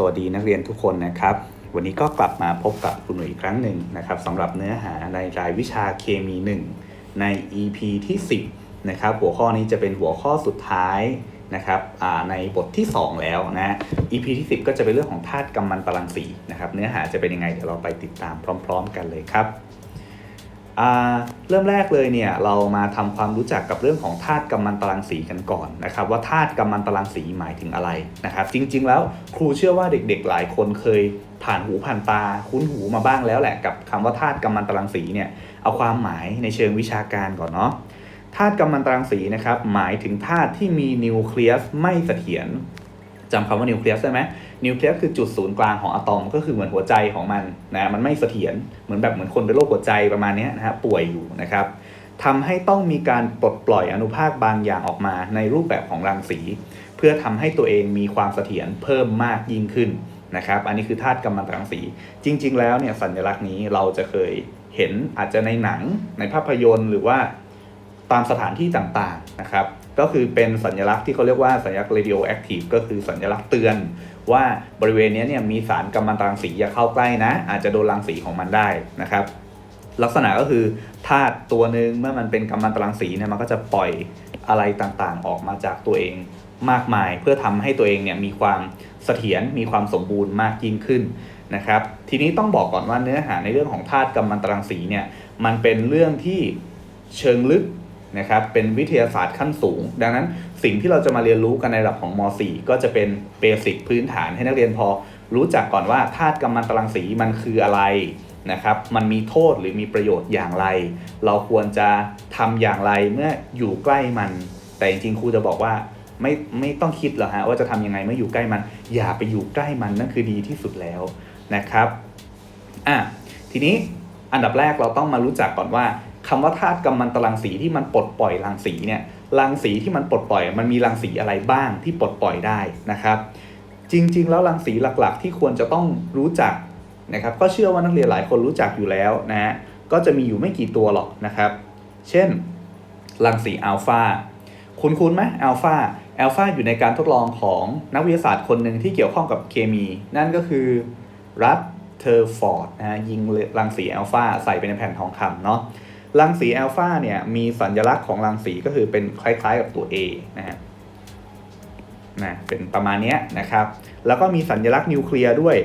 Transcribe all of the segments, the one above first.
สวัสดีนักเรียนทุกคนนะครับ วันนี้ก็กลับมาพบกับคุณหนุ่ยอีกครั้งหนึ่งนะครับสำหรับเนื้อหาในรายวิชาเคมี 1 ใน EP ที่ 10 นะครับ หัวข้อนี้จะเป็นหัวข้อสุดท้ายนะครับในบทที่ 2 แล้วนะ EP ที่ 10 ก็จะเป็นเรื่องของธาตุกำมันตรังสีนะครับ เนื้อหาจะเป็นยังไงเดี๋ยวเราไปติดตามพร้อม ๆ กันเลยครับ เริ่มแรกเลยเนี่ยเรามาทำความรู้จักกับเรื่องของธาตุกัมมันตรังสีกันก่อนนะครับว่าธาตุกัมมันตรังสีหมายถึงอะไรนะครับจริง ๆ แล้วครูเชื่อว่าเด็กๆ หลายคนเคยผ่านหูผ่านตาคุ้นหูมาบ้างแล้วแหละกับคำว่าธาตุกัมมันตรังสีเนี่ยเอาความหมายในเชิงวิชาการก่อนเนาะธาตุกัมมันตรังสีนะครับหมายถึงธาตุที่มีนิวเคลียสไม่เสถียร จำคำว่านิวเคลียสได้ไหมนิวเคลียสคือจุดศูนย์กลางของอะตอมก็คือเหมือนหัวใจของมันนะมันไม่เสถียรเหมือนแบบเหมือนคนเป็นโรคหัวใจประมาณนี้นะฮะป่วยอยู่นะครับทำให้ต้องมีการปลดปล่อยอนุภาคบางอย่างออกมาในรูปแบบของรังสี เพื่อทำให้ตัวเองมีความเสถียรเพิ่มมากยิ่งขึ้นนะครับอันนี้คือธาตุกัมมันตรังสี จริง ๆ แล้วเนี่ยสัญลักษณ์นี้เราจะเคยเห็นอาจจะในหนังในภาพยนตร์หรือว่าตามสถานที่ต่างๆนะครับ ก็คือเป็นสัญลักษณ์ที่เขาเรียกว่าสัญลักษณ์ radioactive ก็คือสัญลักษณ์เตือน ว่าบริเวณนี้เนี่ยมีสารกัมมันตรังสีอย่าเข้าใกล้นะ อาจจะโดนรังสีของมันได้นะครับ ลักษณะก็คือธาตุตัวหนึ่งเมื่อมันเป็นกัมมันตรังสีเนี่ยมันก็จะปล่อยอะไรต่างๆ ออกมาจากตัวเองมากมาย เพื่อทำให้ตัวเองเนี่ยมีความเสถียรมีความสมบูรณ์มากยิ่งขึ้นนะครับทีนี้ต้องบอกก่อนว่าเนื้อหาในเรื่องของธาตุกัมมันตรังสีเนี่ยมันเป็นเรื่องที่เชิงลึก นะครับเป็นวิทยาศาสตร์ขั้นสูง ดังนั้นสิ่งที่เราจะมาเรียนรู้กันในระดับของม .4 ก็จะเป็นเบสิกพื้นฐานให้นักเรียนพอ รู้จักก่อนว่าธาตุกัมมันตรังสีมันคืออะไรนะครับมันมีโทษหรือมีประโยชน์อย่างไร เราควรจะทำอย่างไรเมื่ออยู่ใกล้มัน แต่จริงๆครูจะบอกว่าไม่ไม่ต้องคิดหรอกฮะว่าจะทำยังไงเมื่ออยู่ใกล้มัน อย่าไปอยู่ใกล้มันนั่นคือดีที่สุดแล้วนะครับอะทีนี้อันดับแรกเราต้องมารู้จักก่อนว่า คำว่าธาตุกัมมันตรังสีที่มันปลดปล่อยรังสีเนี่ยรังสีที่มันปลดปล่อย มันมีรังสีอะไรบ้างที่ปลดปล่อยได้นะครับ จริง ๆ แล้วรังสีหลักๆ ที่ควรจะต้องรู้จักนะครับ ก็เชื่อว่านักเรียนหลายคนรู้จักอยู่แล้วนะก็จะมีอยู่ไม่กี่ตัวหรอกนะครับ เช่นรังสีอัลฟาคุ้นๆไหมอัลฟาอัลฟาอยู่ในการทดลองของนักวิทยาศาสตร์คนหนึ่งที่เกี่ยวข้องกับเคมี นั่นก็คือรัตเทอร์ฟอร์ดนะฮะยิงรังสีอัลฟาใส่ไปในแผ่นทองคำเนาะ รังสีอัลฟาเนี่ยมีสัญลักษณ์ของรังสีก็คือเป็นคล้ายๆกับตัว A นะฮะนะเป็นประมาณนี้นะครับ แล้วก็มีสัญลักษณ์นิวเคลียร์ด้วย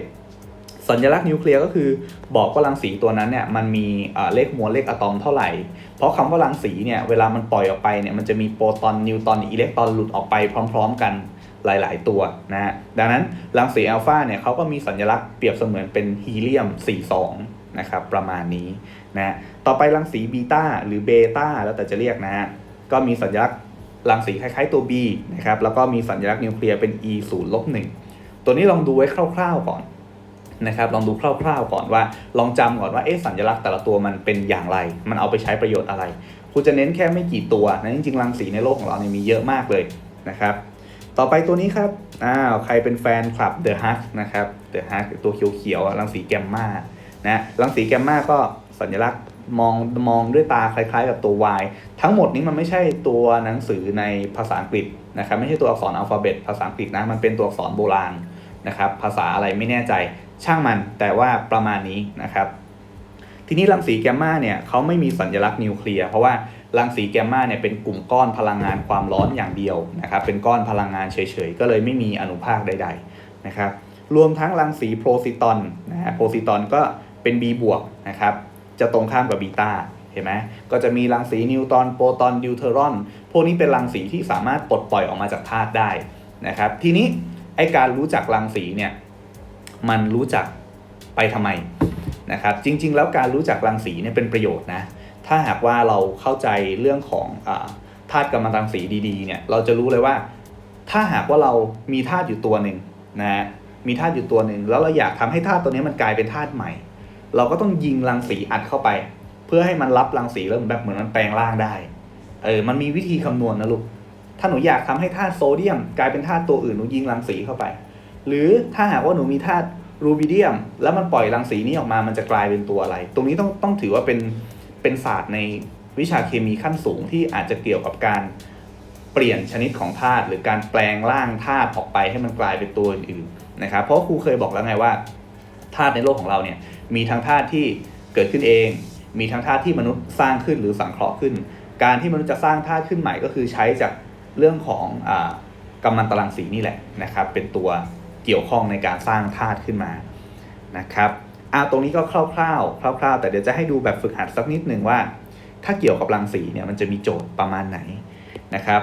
สัญลักษณ์นิวเคลียร์ก็คือบอกว่ารังสีตัวนั้นเนี่ยมันมีเลขมวลเลขอะตอมเท่าไหร่ เพราะคำว่ารังสีเนี่ยเวลามันปล่อยออกไปเนี่ยมันจะมีโปรตอนนิวตอนอิเล็กตรอนหลุดออกไปพร้อม ๆ กันหลาย ๆ ตัวนะฮะดังนั้นรังสีอัลฟาเนี่ยเขาก็มีสัญลักษณ์เปรียบเสมือนเป็นฮีเลียม 42 นะครับประมาณนี้ นะต่อไปรังสีบีตาหรือเบต้าแล้วแต่จะเรียกนะฮะก็มีสัญลักษณ์รังสีคล้ายๆตัว B นะครับแล้วก็มีสัญลักษณ์นิวเคลียร์เป็น E 0ลบ1ตัวนี้ลองดูไว้คร่าวๆก่อนนะครับลองดูคร่าวๆก่อนว่า ลองจำก่อนว่าเอ๊ะสัญลักษณ์แต่ละตัวมันเป็นอย่างไร มันเอาไปใช้ประโยชน์อะไรครูจะเน้นแค่ไม่กี่ตัวนะจริงๆรังสีในโลกของเราเนี่ยมีเยอะมากเลยนะครับต่อไปตัวนี้ครับอ้าวใครเป็นแฟนคลับ The h u นะครับ The h u ตัวเขียวๆรังสีแกมมานะรังสีแกมมาก็ สัญลักษณ์มองมองด้วยตาคล้ายๆ กับตัว Y ทั้งหมดนี้มันไม่ใช่ตัวหนังสือในภาษาอังกฤษนะครับไม่ใช่ตัวอักษรอัลฟาเบตภาษาอังกฤษนะมันเป็นตัวอักษรโบราณนะครับภาษาอะไรไม่แน่ใจช่างมันแต่ว่าประมาณนี้นะครับทีนี้รังสีแกมมาเนี่ยเขาไม่มีสัญลักษณ์นิวเคลียร์เพราะว่ารังสีแกมมาเนี่ยเป็นกลุ่มก้อนพลังงานความร้อนอย่างเดียวนะครับเป็นก้อนพลังงานเฉยๆ ก็เลยไม่มีอนุภาคใดๆนะครับรวมทั้งรังสีโพรซิตอนนะฮะโพรซิตอนก็เป็น B บวกนะครับ จะตรงข้ามกับบีตาเห็นไหมก็จะมีรังสีนิวตรอนโปรตอนดิวเทอรอน พวกนี้เป็นรังสีที่สามารถปลดปล่อยออกมาจากธาตุได้นะครับ ทีนี้ไอการรู้จักรังสีเนี่ยมันรู้จักไปทำไมนะครับจริง ๆ แล้วการรู้จักรังสีเนี่ยเป็นประโยชน์นะถ้าหากว่าเราเข้าใจเรื่องของธาตุกัมมันตรังสีดีๆเนี่ยเราจะรู้เลยว่า ถ้าหากว่าเรามีธาตุอยู่ตัวหนึ่งนะมีธาตุอยู่ตัวหนึ่งแล้วเราอยากทำให้ธาตุตัวนี้มันกลายเป็นธาตุใหม่ เราก็ต้องยิงรังสีอัดเข้าไป เพื่อให้มันรับรังสีแล้วแบบเหมือนมันแปลงร่างได้ เออ มันมีวิธีคำนวณนะลูก ถ้าหนูอยากทำให้ธาตุโซเดียม กลายเป็นธาตุตัวอื่นหนูยิงรังสีเข้าไป หรือถ้าหากว่าหนูมีธาตุรูบิเดียม แล้วมันปล่อยรังสีนี้ออกมา มันจะกลายเป็นตัวอะไร ตรงนี้ต้องต้องถือว่าเป็นเป็นศาสตร์ในวิชาเคมีขั้นสูงที่อาจจะเกี่ยวกับการเปลี่ยนชนิดของธาตุหรือการแปลงร่างธาตุออกไปให้มันกลายเป็นตัวอื่นนะครับ เพราะครูเคยบอกแล้วไงว่า ธาตุในโลกของเราเนี่ยมีทั้งธาตุที่เกิดขึ้นเอง มีทั้งธาตุที่มนุษย์สร้างขึ้นหรือสังเคราะห์ขึ้น การที่มนุษย์จะสร้างธาตุขึ้นใหม่ก็คือใช้จากเรื่องของอกำมันตรังสีนี่แหละนะครับ เป็นตัวเกี่ยวข้องในการสร้างธาตุขึ้นมานะครับอาตรงนี้ก็คร่าวๆ คร่าว ๆ แต่เดี๋ยวจะให้ดูแบบฝึกหัดสักนิดหนึ่งว่า ถ้าเกี่ยวกับรังสีเนี่ยมันจะมีโจทย์ประมาณไหนนะครับ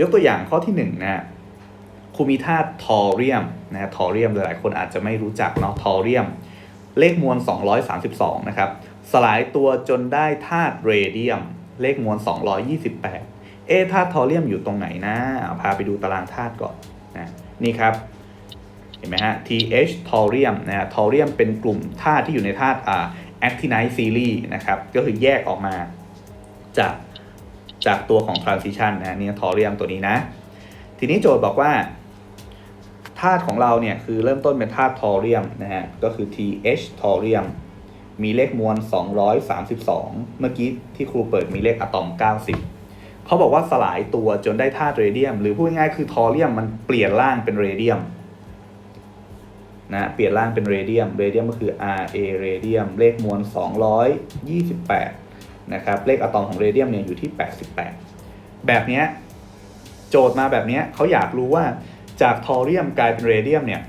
ยกตัวอย่างข้อที่หนึ่งนะ คูมีธาตุทอเรียมนะทอเรียมหลายๆคนอาจจะไม่รู้จักเนาะทอเรียม เลขมวล 232 นะครับ สลายตัวจนได้ธาตุเรเดียม เลขมวล 228 เอธาตุทอเรียมอยู่ตรงไหนนะเอาพาไปดูตารางธาตุก่อนนะนี่ครับเห็นไหมฮะ TH ทอเรียมนะฮะทอเรียมเป็นกลุ่มธาตุที่อยู่ในธาตุอ่า actinide series นะครับ ก็คือแยกออกมาจากจากตัวของ transition นะนี่ทอเรียมตัวนี้นะ ทีนี้โจทย์บอกว่า ธาตุของเราเนี่ยคือเริ่มต้นเป็นธาตุทอเรียมนะฮะก็คือ TH ทอเรียมมีเลขมวล 232 เมื่อกี้ที่ครูเปิดมีเลขอะตอม 90 เขาบอกว่าสลายตัวจนได้ธาตุเรเดียม หรือพูดง่ายๆคือทอเรียมมันเปลี่ยนร่างเป็นเรเดียมนะเปลี่ยนร่างเป็นเรเดียม เรเดียมก็คือ Ra เรเดียม เลขมวล 228 นะครับ เลขอะตอมของเรเดียมเนี่ยอยู่ที่ 88 แบบเนี้ยโจทย์มาแบบเนี้ยเขาอยากรู้ว่า จากทอเรียมกลายเป็นเรเดียมเนี่ย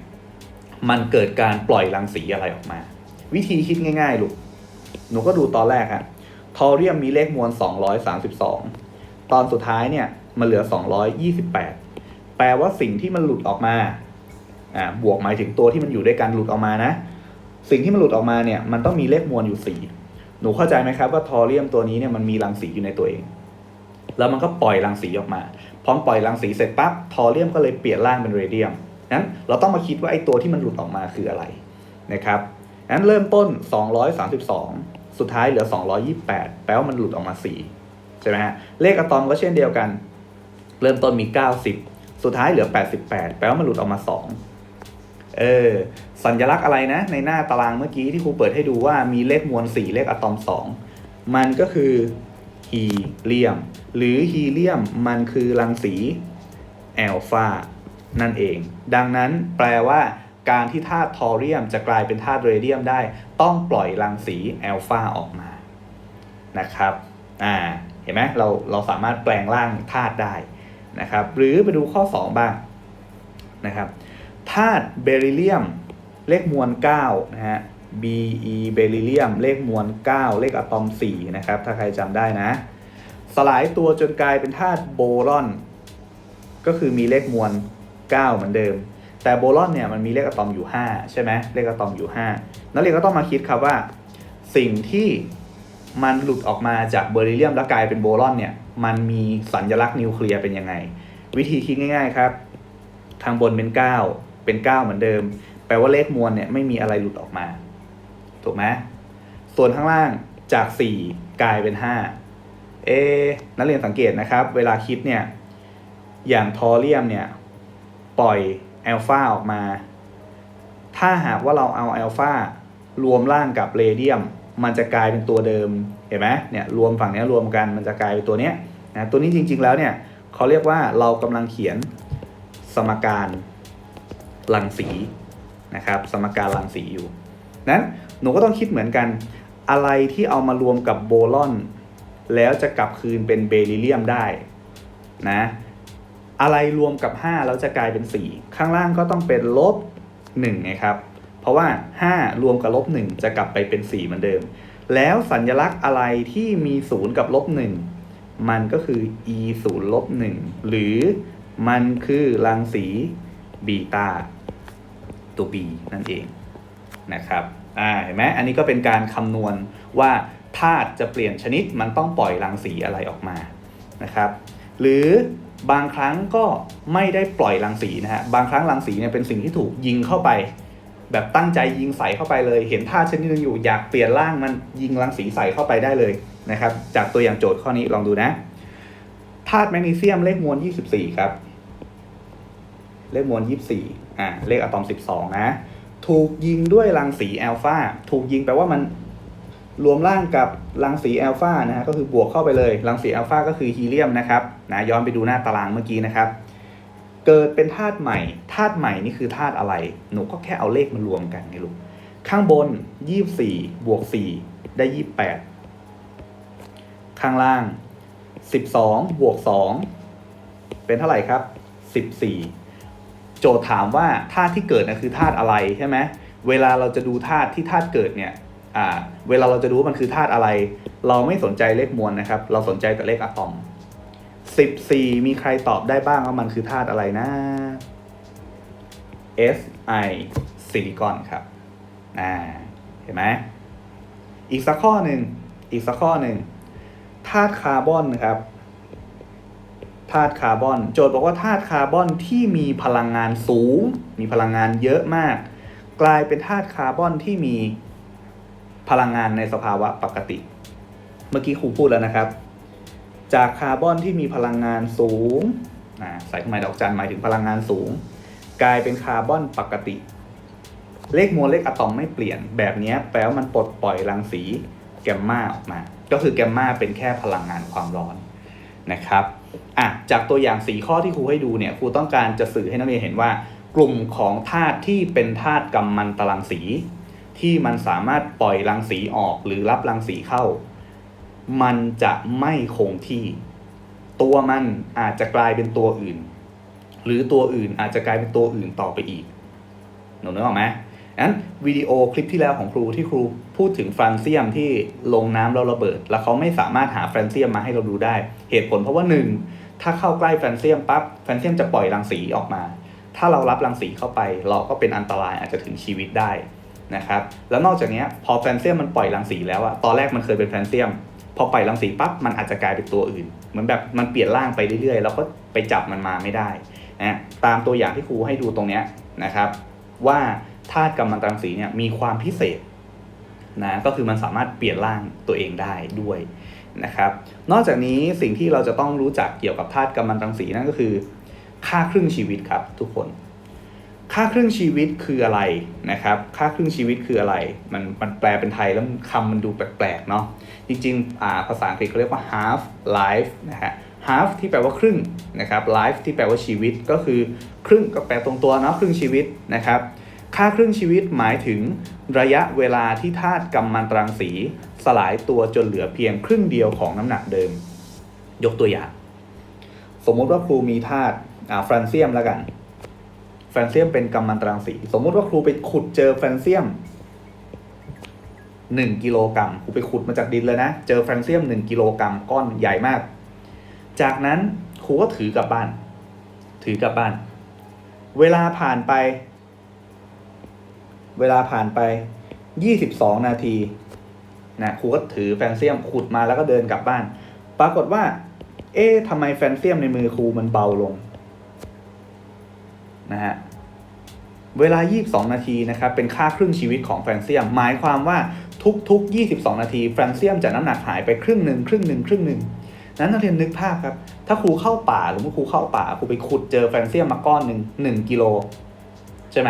มันเกิดการปล่อยรังสีอะไรออกมา วิธีคิดง่ายๆลูกหนูก็ดูตอนแรกฮะทอเรียมมีเลขมวล 232 ตอนสุดท้ายเนี่ยมันเหลือ 228 แปลว่าสิ่งที่มันหลุดออกมาอ่าบวกหมายถึงตัวที่มันอยู่ด้วยกันหลุดออกมานะ สิ่งที่มันหลุดออกมาเนี่ยมันต้องมีเลขมวลอยู่ 4 หนูเข้าใจไหมครับว่าทอเรียมตัวนี้เนี่ยมันมีรังสีอยู่ในตัวเอง แล้วมันก็ปล่อยรังสีออกมา อมปล่อยรังสีเสร็จปั๊บทอเรียมก็เลยเปลี่ยนร่างเป็นเรเดียมนั้นเราต้องมาคิดว่าไอ้ตัวที่มันหลุดออกมาคืออะไรนะครับนั้นเริ่มต้น 232 สุดท้ายเหลือ 228 แปลว่ามันหลุดออกมา 4 ใช่ไหมฮะ เลขอะตอมก็เช่นเดียวกัน เริ่มต้นมี 90 สุดท้ายเหลือ 88 แปลว่ามันหลุดออกมา 2 เออ สัญลักษณ์อะไรนะ ในหน้าตารางเมื่อกี้ที่ครูเปิดให้ดูว่ามีเลขมวล 4 เลขอะตอม 2 มันก็คือ ฮีเลียม หรือฮีเลียมมันคือรังสีแอลฟานั่นเอง ดังนั้นแปลว่าการที่ธาตุทอเรียมจะกลายเป็นธาตุเรเดียมได้ ต้องปล่อยรังสีแอลฟาออกมานะครับอ่าเห็นไหมเราเราสามารถแปลงร่างธาตุได้นะครับ หรือไปดูข้อ 2 บ้างนะครับธาตุเบริเลียมเลขมวล9นะฮะ Be เบริเลียม เลขมวล 9 เลขอะตอม 4 นะครับ ถ้าใครจำได้นะ สลายตัวจนกลายเป็นธาตุโบรอน ก็คือมีเลขมวล 9 เหมือนเดิม แต่โบรอนเนี่ยมันมีเลขอะตอมอยู่ 5 ใช่ไหมเลขอะตอมอยู่ 5 นักเรียนก็ต้องมาคิดครับว่า สิ่งที่มันหลุดออกมาจากเบริเลียมแล้วกลายเป็นโบรอนเนี่ย มันมีสัญลักษณ์นิวเคลียร์เป็นยังไง วิธีคิดง่าย ๆ ครับ ทางบนเป็น 9 เป็น 9 เหมือนเดิม แปลว่าเลขมวลเนี่ยไม่มีอะไรหลุดออกมา ถูกไหมส่วนข้างล่างจาก 4 กลายเป็น 5 เอะนักเรียนสังเกตนะครับ เวลาคิดเนี่ย อย่างทอเรียมเนี่ย ปล่อยแอลฟาออกมา ถ้าหากว่าเราเอาแอลฟารวมร่างกับเรเดียม มันจะกลายเป็นตัวเดิม เห็นไหมเนี่ย รวมฝั่งนี้รวมกัน มันจะกลายเป็นตัวเนี้ยนะตัวนี้จริง ๆ แล้วเนี่ยเขาเรียกว่าเรากำลังเขียนสมการรังสีนะครับ สมการรังสีอยู่นั้น หนูก็ต้องคิดเหมือนกัน อะไรที่เอามารวมกับโบรอน แล้วจะกลับคืนเป็นเบริเลียมได้นะอะไรรวมกับ 5 แล้วจะกลายเป็น 4 ข้างล่างก็ต้องเป็นลบ1ไงครับ เพราะว่า 5 รวมกับลบ1จะกลับไปเป็น 4 เหมือนเดิม แล้วสัญลักษณ์อะไรที่มี 0 กับลบ1มันก็คือ e 0ลบ1หรือมันคือรังสีบีตาตัว b นั่นเองนะครับ อ่าเห็นไหมอันนี้ก็เป็นการคำนวณว่าธาตุจะเปลี่ยนชนิดมันต้องปล่อยรังสีอะไรออกมานะครับหรือบางครั้งก็ไม่ได้ปล่อยรังสีนะฮะบางครั้งรังสีเนี่ยเป็นสิ่งที่ถูกยิงเข้าไป แบบตั้งใจยิงใส่เข้าไปเลย เห็นธาตุชนิดนึงอยู่อยากเปลี่ยนร่างมันยิงรังสีใส่เข้าไปได้เลยนะครับจากตัวอย่างโจทย์ข้อนี้ลองดูนะธาตุแมกนีเซียมเลขมวล 24 ครับ เลขมวล 24อ่าเลขอะตอม 12 นะ ถูกยิงด้วยรังสีแอลฟาถูกยิงแปลว่ามันรวมร่างกับรังสีแอลฟานะฮะก็คือบวกเข้าไปเลย รังสีแอลฟาก็คือฮีเลียมนะครับนะย้อนไปดูหน้าตารางเมื่อกี้นะครับเเกิดเป็นธาตุใหม่ธาตุใหม่นี่คือธาตุอะไร หนูก็แค่เอาเลขมารวมกันไงลูกข้างบน 24 บวก 4 ได้ 28 ข้างล่าง 12 บวก 2 เป็นเท่าไหร่ครับ 14 โจทย์ถามว่าธาตุที่เกิดนะคือธาตุอะไรใช่ไหมเวลาเราจะดูธาตุที่ธาตุเกิดเนี่ยอ่าเวลาเราจะดูว่ามันคือธาตุอะไร เราไม่สนใจเลขมวลนะครับ เราสนใจแต่เลขอะตอม 14 มีใครตอบได้บ้างว่ามันคือธาตุอะไรนะ Si ซิลิคอนครับอ่าเห็นไหมอีกสักข้อหนึ่งอีกสักข้อหนึ่งธาตุคาร์บอนนะครับ ธาตุคาร์บอน โจทย์บอกว่าธาตุคาร์บอนที่มีพลังงานสูง มีพลังงานเยอะมาก กลายเป็นธาตุคาร์บอนที่มีพลังงานในสภาวะปกติ เมื่อกี้ครูพูดแล้วนะครับ จากคาร์บอนที่มีพลังงานสูงนะใส่เครื่องหมายดอกจันหมายถึงพลังงานสูง กลายเป็นคาร์บอนปกติ เลขมวลเลขอะตอมไม่เปลี่ยน แบบนี้แปลว่ามันปลดปล่อยรังสีแกมมาออกมา ก็คือแกมมาเป็นแค่พลังงานความร้อนนะครับ อะจากตัวอย่างสีข้อที่ครูให้ดูเนี่ยครูต้องการจะสื่อให้นักเรียนเห็นว่า กลุ่มของธาตุที่เป็นธาตุกัมมันตรังสี ที่มันสามารถปล่อยรังสีออกหรือรับรังสีเข้า มันจะไม่คงที่ ตัวมันอาจจะกลายเป็นตัวอื่น หรือตัวอื่นอาจจะกลายเป็นตัวอื่นต่อไปอีกหนูนึกออกไหมงั้นวิดีโอคลิปที่แล้วของครูที่ครูพูดถึงฟรานเซียมที่ลงน้ำแล้วระเบิด แล้วเขาไม่สามารถหาฟรนเซียมมาให้เราดูได้ เหตุผลเพราะว่าหนึ่งถ้าเข้าใกล้แฟนเซียมปั๊บแฟนเซียมจะปล่อยรังสีออกมา ถ้าเรารับรังสีเข้าไป เราก็เป็นอันตรายอาจจะถึงชีวิตได้นะครับแล้วนอกจากนี้พอแฟนเซียมมันปล่อยรังสีแล้วอะตอนแรกมันเคยเป็นแฟนเซียม พอปล่อยรังสีปั๊บมันอาจจะกลายเป็นตัวอื่นเหมือนแบบมันเปลี่ยนร่างไปเรื่อยๆ แล้วก็ไปจับมันมาไม่ได้นะตามตัวอย่างที่ครูให้ดูตรงนี้นะครับว่าธาตุกัมมันตรังสีเนี่ยมีความพิเศษนะก็คือมันสามารถเปลี่ยนร่างตัวเองได้ด้วย นะครับ นอกจากนี้สิ่งที่เราจะต้องรู้จักเกี่ยวกับธาตุกัมมันตรังสีนั่นก็คือ ค่าครึ่งชีวิตครับทุกคน ค่าครึ่งชีวิตคืออะไรนะครับ ค่าครึ่งชีวิตคืออะไร มันมันแปลเป็นไทยแล้วคำมันดูแปลกๆเนาะ จริงๆอ่าภาษาอังกฤษเขาเรียกว่า half life นะฮะ half ที่แปลว่าครึ่งนะครับ life ที่แปลว่าชีวิตก็คือครึ่งก็แปลตรงตัวเนาะครึ่งชีวิตนะครับ ค่าครึ่งชีวิตหมายถึงระยะเวลาที่ธาตุกัมมันตรังสี สลายตัวจนเหลือเพียงครึ่งเดียวของน้ำหนักเดิม ยกตัวอย่าง สมมติว่าครูมีธาตุแฟรนเซียมแล้วกันแฟรนเซียมเป็นกัมมันตรังสี สมมุติว่าครูไปขุดเจอแฟรนเซียม1กิโลกรัมครูไปขุดมาจากดินเลยนะ เจอแฟรนเซียม1กิโลกรัมก้อนใหญ่มาก จากนั้นครูก็ถือกลับบ้าน ถือกลับบ้าน เวลาผ่านไป เวลาผ่านไป 22 นาทีนะครูก็ถือแฟนเซียมขุดมาแล้วก็เดินกลับบ้าน ปรากฏว่า เอ๊ะทำไมแฟนเซียมในมือครูมันเบาลงนะฮะเวลา 22 นาทีนะครับเป็นค่าครึ่งชีวิตของแฟนเซียม หมายความว่าทุกๆ 22 นาทีแฟนเซียมจะน้ำหนักหายไปครึ่งหนึ่งครึ่งหนึ่งครึ่งหนึ่งนั้นนักเรียนนึกภาพครับ ถ้าครูเข้าป่าหรือว่าครูเข้าป่าครูไปขุดเจอแฟนเซียมมาก้อนหนึ่งหนึ่งกิโลใช่ไหม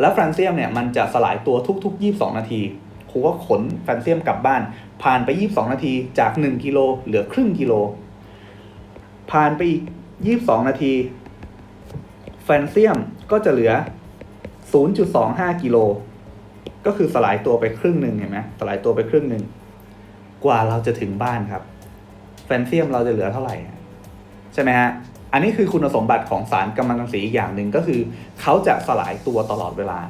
แล้วแฟรนเซียมเนี่ยมันจะสลายตัวทุก ๆ 22 นาทีครูก็ขนแฟรนเซียมกลับบ้าน ผ่านไป 22 นาทีจาก 1 กิโลเหลือครึ่งกิโล ผ่านไปอีก 22 นาที แฟรนเซียมก็จะเหลือ 0.25 กิโล ก็คือสลายตัวไปครึ่งหนึ่งเห็นไหมสลายตัวไปครึ่งหนึ่งกว่าเราจะถึงบ้านครับ แฟนเซียมเราจะเหลือเท่าไหร่ใช่ไหมฮะ อันนี้คือคุณสมบัติของสารกัมมันรังสีอีกอย่างหนึ่งก็คือเขาจะสลายตัวตลอดเวลา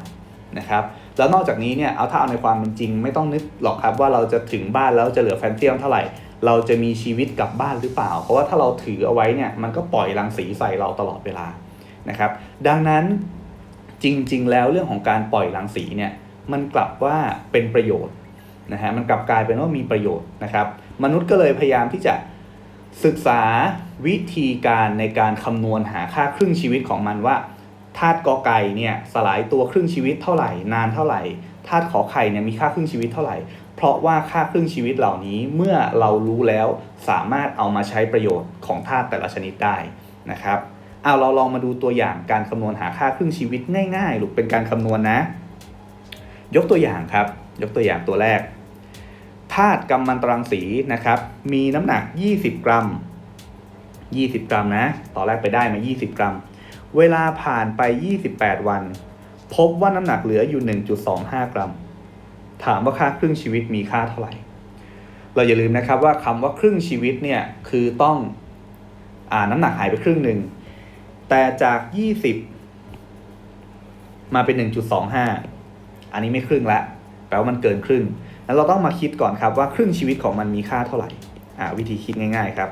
นะครับแล้วนอกจากนี้เนี่ยเอาถ้าเอาในความเป็นจริง ไม่ต้องนึกหรอกครับว่าเราจะถึงบ้านแล้วจะเหลือแฟนเซียมเท่าไหร่ เราจะมีชีวิตกลับบ้านหรือเปล่า เพราะว่าถ้าเราถือเอาไว้เนี่ยมันก็ปล่อยรังสีใส่เราตลอดเวลานะครับดังนั้นจริง ๆ แล้วเรื่องของการปล่อยรังสีเนี่ยมันกลับว่าเป็นประโยชน์นะฮะมันกลับกลายเป็นว่ามีประโยชน์นะครับมนุษย์ก็เลยพยายามที่จะ ศึกษาวิธีการในการคำนวณหาค่าครึ่งชีวิตของมันว่าธาตุกอไก่เนี่ยสลายตัวครึ่งชีวิตเท่าไหร่ นานเท่าไหร่ธาตุขอไข่เนี่ยมีค่าครึ่งชีวิตเท่าไหร่ เพราะว่าค่าครึ่งชีวิตเหล่านี้เมื่อเรารู้แล้วสามารถเอามาใช้ประโยชน์ของธาตุแต่ละชนิดได้นะครับเอาเราลองมาดูตัวอย่างการคำนวณหาค่าครึ่งชีวิตง่ายๆลูกเป็นการคำนวณนะ ยกตัวอย่างครับ ยกตัวอย่างตัวแรก ธาตุกัมมันตรังสีนะครับ มีน้ำหนัก 20 กรัม 20 กรัมนะ ตอนแรกไปได้มา 20 กรัม เวลาผ่านไป 28 วัน พบว่าน้ำหนักเหลืออยู่ 1.25 กรัม ถามว่าค่าครึ่งชีวิตมีค่าเท่าไหร่ เราอย่าลืมนะครับว่าคำว่าครึ่งชีวิตเนี่ยคือต้องอ่าน้ำหนักหายไปครึ่งหนึ่ง แต่จาก 20 มาเป็น 1.25 อันนี้ไม่ครึ่งละแปลว่ามันเกินครึ่ง แล้วเราต้องมาคิดก่อนครับว่าครึ่งชีวิตของมันมีค่าเท่าไหร่อ่าวิธีคิดง่าย ๆครับ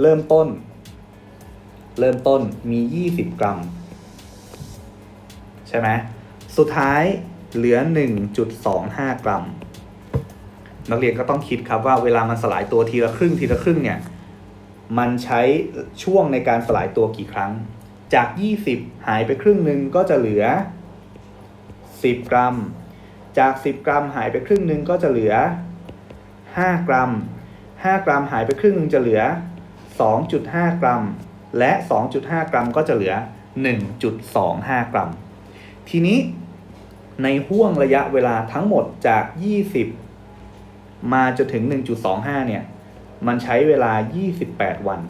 เริ่มต้น เริ่มต้นมี 20 กรัม ใช่ไหมสุดท้ายเหลือ 1.25 กรัม นักเรียนก็ต้องคิดครับว่าเวลามันสลายตัวทีละครึ่งทีละครึ่งเนี่ยมันใช้ช่วงในการสลายตัวกี่ครั้ง จาก 20 หายไปครึ่งหนึ่งก็จะเหลือ 10 กรัม จาก 10 กรัมหายไปครึ่งหนึ่งก็จะเหลือ 5 กรัม 5 กรัมหายไปครึ่งนึงจะเหลือ 2.5 กรัม และ 2.5 กรัมก็จะเหลือ 1.25 กรัม ทีนี้ในห่วงระยะเวลาทั้งหมดจาก 20 มาจนถึง 1.25 เนี่ย มันใช้เวลา 28 วัน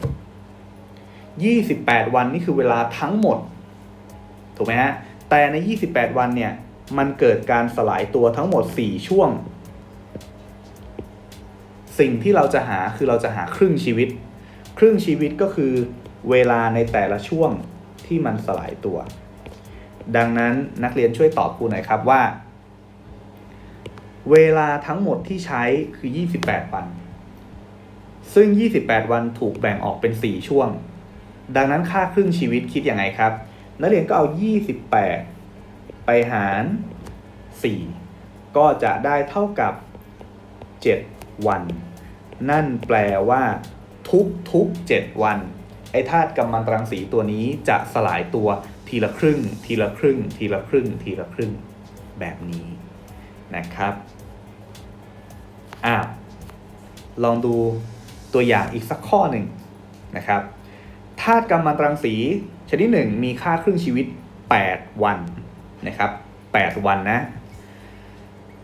28 วันนี่คือเวลาทั้งหมด ถูกไหมฮะ แต่ใน 28 วันเนี่ย มันเกิดการสลายตัวทั้งหมด 4 ช่วง สิ่งที่เราจะหาคือเราจะหาครึ่งชีวิต ครึ่งชีวิตก็คือเวลาในแต่ละช่วงที่มันสลายตัว ดังนั้นนักเรียนช่วยตอบครูหน่อยครับว่า เวลาทั้งหมดที่ใช้คือ 28 วัน ซึ่ง 28 วันถูกแบ่งออกเป็น 4 ช่วง ดังนั้นค่าครึ่งชีวิตคิดยังไงครับ นักเรียนก็เอา 28 ไปหาร 4 ก็จะได้เท่ากับ 7 วัน นั่นแปลว่าทุกทุก7วัน ไอ้ธาตุกัมมันตรังสีตัวนี้จะสลายตัวทีละครึ่ง ทีละครึ่ง ทีละครึ่ง ทีละครึ่งแบบนี้นะครับอ่าลองดูตัวอย่างอีกสักข้อหนึ่งนะครับธาตุกัมมันตรังสีชนิดหนึ่งมีค่าครึ่งชีวิต 8 วัน นะครับ8วันนะ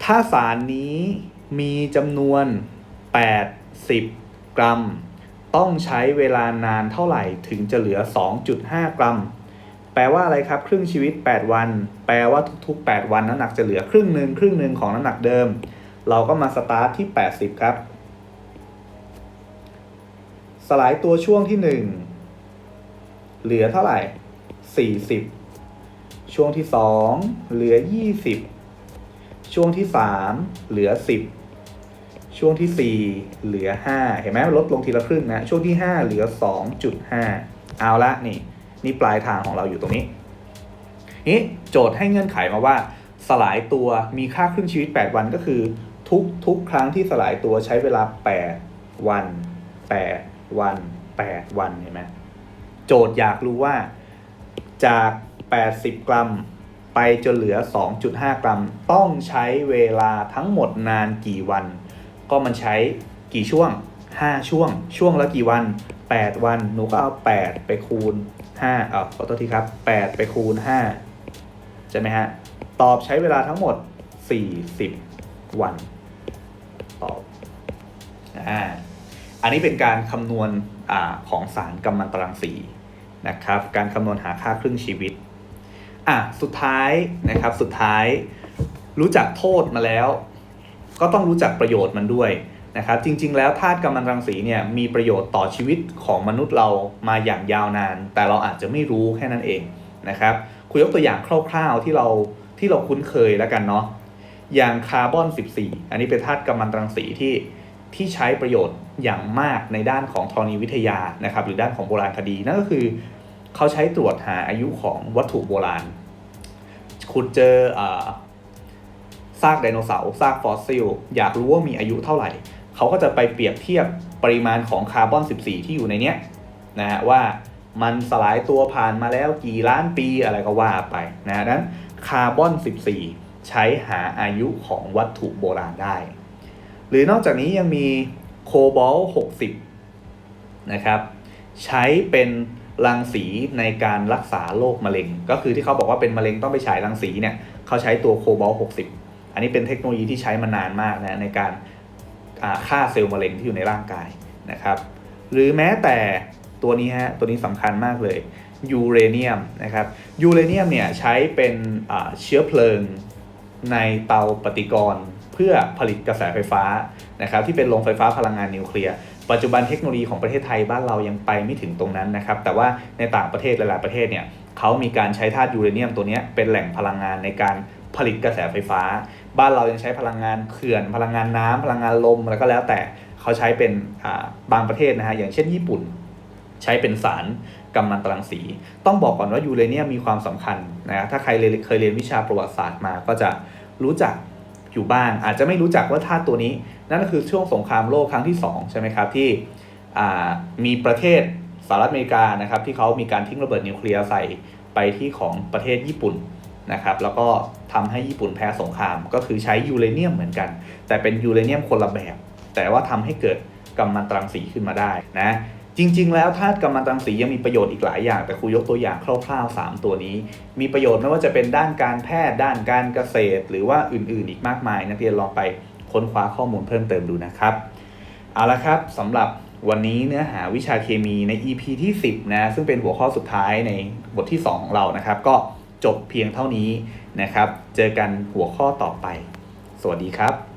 ถ้าสารนี้มีจำนวน 80 กรัม ต้องใช้เวลานานเท่าไหร่ถึงจะเหลือ 2.5 กรัม แปลว่าอะไรครับ ครึ่งชีวิต 8 วัน แปลว่าทุก ๆ 8 วันน้ำหนักจะเหลือครึ่งหนึ่งครึ่งหนึ่งของน้ำหนักเดิม เราก็มาสตาร์ทที่ 80 ครับ สลายตัวช่วงที่ 1 เหลือเท่าไหร่ 40 ช่วงที่ 2 เหลือ 20 ช่วงที่ 3 เหลือ 10 ช่วงที่ 4 เหลือ 5 เห็นไหมลดลงทีละครึ่งนะ ช่วงที่ 5 เหลือ 2.5 เอาละนี่ นี่ปลายทางของเราอยู่ตรงนี้นี่โจทย์ให้เงื่อนไขมาว่า สลายตัวมีค่าครึ่งชีวิต 8 วันก็คือ ทุกทุกครั้งที่สลายตัวใช้เวลา 8 วัน 8 วัน 8 วันเห็นไหมโจทย์อยากรู้ว่าจาก 80 กรัม ไปจนเหลือ 2.5 กรัม ต้องใช้เวลาทั้งหมดนานกี่วัน ก็มันใช้กี่ช่วง 5 ช่วง ช่วงละกี่วัน 8 วัน หนูก็เอา 8 ไปคูณ5เอ่อขอโทษทีครับ 8 ไปคูณ 5 ใช่ไหมฮะ ตอบใช้เวลาทั้งหมด 40 วัน ตอบ อ่า อันนี้เป็นการคำนวณอของสารกัมมันตรังสีนะครับ การคำนวณหาค่าครึ่งชีวิต อะสุดท้ายนะครับสุดท้ายรู้จักโทษมาแล้ว ก็ต้องรู้จักประโยชน์มันด้วยนะครับจริงๆ แล้วธาตุกัมมันรังสีเนี่ยมีประโยชน์ต่อชีวิตของมนุษย์เรามาอย่างยาวนาน แต่เราอาจจะไม่รู้แค่นั้นเองนะครับคุยยกตัวอย่างคร่าวๆที่เราที่เราคุ้นเคยแล้วกันเนาะอย่างคาร์บอน 14 อันนี้เป็นธาตุกัมมันรังสีที่ที่ใช้ประโยชน์อย่างมากในด้านของธรณีวิทยานะครับหรือด้านของโบราณคดีนั่นก็คือ เขาใช้ตรวจหาอายุของวัตถุโบราณ ขุดเจอซากไดโนเสาร์ซากฟอสซิล อยากรู้ว่ามีอายุเท่าไหร่ เขาก็จะไปเปรียบเทียบปริมาณของคาร์บอน 14 ที่อยู่ในเนี้ยนะฮะว่ามันสลายตัวผ่านมาแล้วกี่ล้านปีอะไรก็ว่าไปนะฮะนั้นคาร์บอน 14 ใช้หาอายุของวัตถุโบราณได้ หรือนอกจากนี้ยังมีโคบอลต์60 นะครับ ใช้เป็น รังสีในการรักษาโรคมะเร็ง ก็คือที่เขาบอกว่าเป็นมะเร็งต้องไปฉายรังสีเนี่ยเขาใช้ตัวโคบอล60 อันนี้เป็นเทคโนโลยีที่ใช้มานานมากนะในการฆ่าเซลล์มะเร็งที่อยู่ในร่างกายนะครับหรือแม้แต่ตัวนี้ฮะตัวนี้สำคัญมากเลยยูเรเนียมนะครับยูเรเนียมเนี่ยใช้เป็นเชื้อเพลิงในเตาปฏิกรณ์เพื่อผลิตกระแสไฟฟ้านะครับที่เป็นโรงไฟฟ้าพลังงานนิวเคลียร์ ปัจจุบันเทคโนโลยีของประเทศไทยบ้านเรายังไปไม่ถึงตรงนั้นนะครับ แต่ว่าในต่างประเทศหลาย ๆ ประเทศเนี่ยเขามีการใช้ธาตุยูเรเนียมตัวนี้เป็นแหล่งพลังงานในการผลิตกระแสไฟฟ้า บ้านเรายังใช้พลังงานเขื่อน พลังงานน้ำพลังงานลมแล้วก็แล้วแต่เขาใช้เป็นบางประเทศนะฮะอย่างเช่นญี่ปุ่น ใช้เป็นสารกัมมันตรังสี ต้องบอกก่อนว่ายูเรเนียมมีความสำคัญนะถ้าใครเคยเรียนวิชาประวัติศาสตร์มาก็จะรู้จัก อยู่บ้าง อาจจะไม่รู้จักว่าธาตุตัวนี้ นั่นก็คือช่วงสงครามโลกครั้งที่ 2 ใช่ไหมครับ ที่มีประเทศสหรัฐอเมริกานะครับที่เขามีการทิ้งระเบิดนิวเคลียร์ใส่ไปที่ของประเทศญี่ปุ่นนะครับแล้วก็ทำให้ญี่ปุ่นแพ้สงคราม ก็คือใช้ยูเรเนียมเหมือนกัน แต่เป็นยูเรเนียมคนละแบบ แต่ว่าทำให้เกิดกัมมันตรังสีขึ้นมาได้นะ จริง ๆ แล้วธาตุกัมมันตรังสียังมีประโยชน์อีกหลายอย่าง แต่ครูยกตัวอย่างคร่าวๆ 3 ตัวนี้ มีประโยชน์ไม่ว่าจะเป็นด้านการแพทย์ ด้านการเกษตร หรือว่าอื่นๆ อีกมากมาย นักเรียนลองไปค้นคว้าข้อมูลเพิ่มเติมดูนะครับ เอาละครับสำหรับวันนี้เนื้อหาวิชาเคมีใน EP ที่ 10 นะ ซึ่งเป็นหัวข้อสุดท้ายในบทที่ 2 ของเรานะครับ ก็จบเพียงเท่านี้นะครับ เจอกันหัวข้อต่อไป สวัสดีครับ